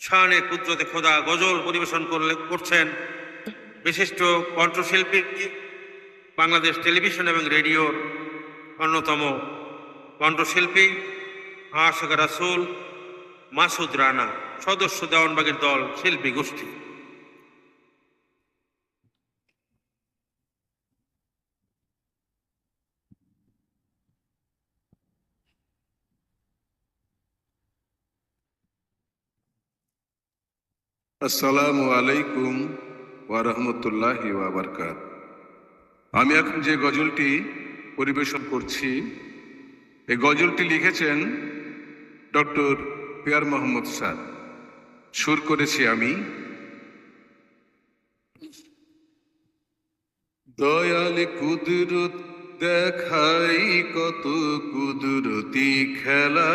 শানে কুদরতে খোদা গজল পরিবেশন করলে করছেন বিশিষ্ট কণ্ঠশিল্পী বাংলাদেশ টেলিভিশন এবং রেডিওর অন্যতম কণ্ঠশিল্পী আশিক রাসুল মাসুদ রানা, সদস্য দেওয়ানবাগের দল শিল্পী গোষ্ঠী। আসসালামু আলাইকুম ওয়ারহমতুল্লাহি ওয়াবারকাত। আমি এখন যে গজলটি পরিবেশন করছি, এই গজলটি লিখেছেন ডক্টর পিয়ার মোহাম্মদ স্যার সুর করেছি আমি। দয়াল কুদরত দেখাই কত কুদরতি খেলা।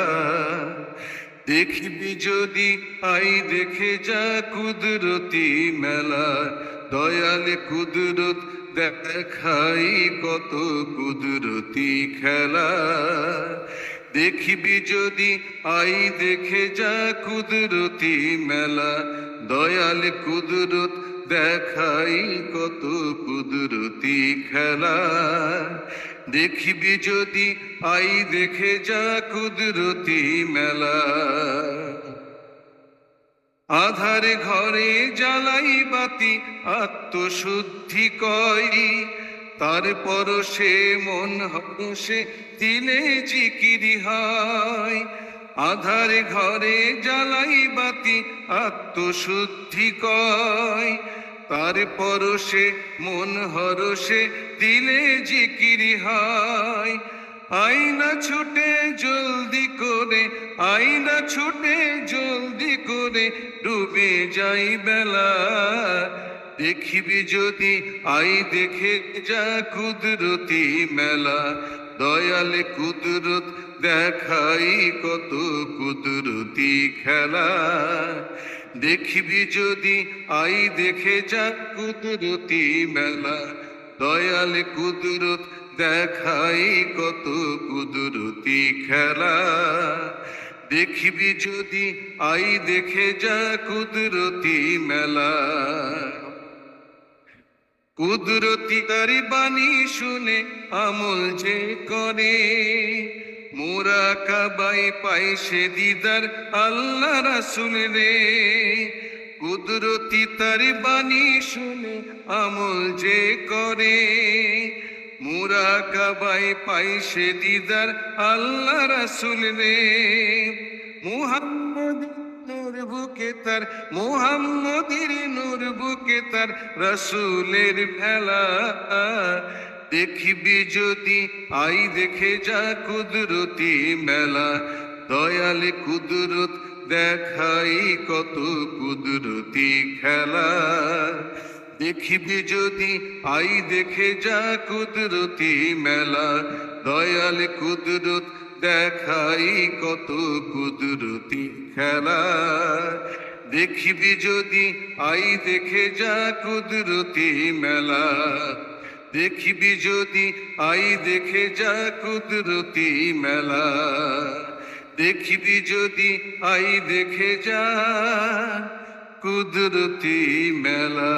দেখবি যদি আই দেখে যা কুদরতি মেলা। দয়ালে কুদরত দেখাই কত কুদরতি খেলা। দেখবি যদি আই দেখে যা কুদরতি মেলা। দয়ালে কুদরত দেখাই কত কুদরতি খেলা। দেখিবি যদি, আই দেখে যা কুদরতি মেলা। আধারে ঘরে জ্বালাই বাতি, আত্মশুদ্ধি কয় তারপর সে মন হসে, দিলে জিকিরি হয়। আধারে ঘরে জ্বালাই বাতি, আত্মশুদ্ধি কয়। তারপর সে মন হরসে দিলে জিকিরি হয়। আইনা ছুটে জলদি করে আইনা ছুটে জলদি করে ডুবে যাই বেলা। দেখিবি যদি আই দেখে যা কুদরতি মেলা, দয়ালে কুদরত দেখাই কত কুদরতি খেলা। দেখবি যদি আই দেখে যা কুদরতি মেলা। দয়াল কুদরত, দেখাই কত কুদরতি খেলা। দেখবি যদি আই দেখে যা কুদরতি মেলা। কুদরতি তারি বাণী শুনে আমল যে করে। মোরা কাবাই পাই সে দিদার আল্লাহ রাসুল রে কুদরতি তার বাণী শুনে আমল যে করে। মোরা কাবাই পাই সে দিদার আল্লাহ রাসুল রে মুহাম্মদ নূর বুকে তার, মোহাম্মদের নূর বুকে তার রসুলের ভেলা। দেখিবি যদি, আই দেখে যা কুদরতি মেলা। দয়ালে কুদরত দেখাই কত কুদরতি খেলা। দেখিবি যদি, আই দেখে যা কুদরতি মেলা। দয়াল কুদরত দেখাই কত কুদরতি খেলা। দেখিবি যদি, আই দেখে যা কুদরতি মেলা। দেখিবি যদি আই দেখে যা কুদরতি মেলা দেখিবি যদি আই দেখে যা কুদরতি মেলা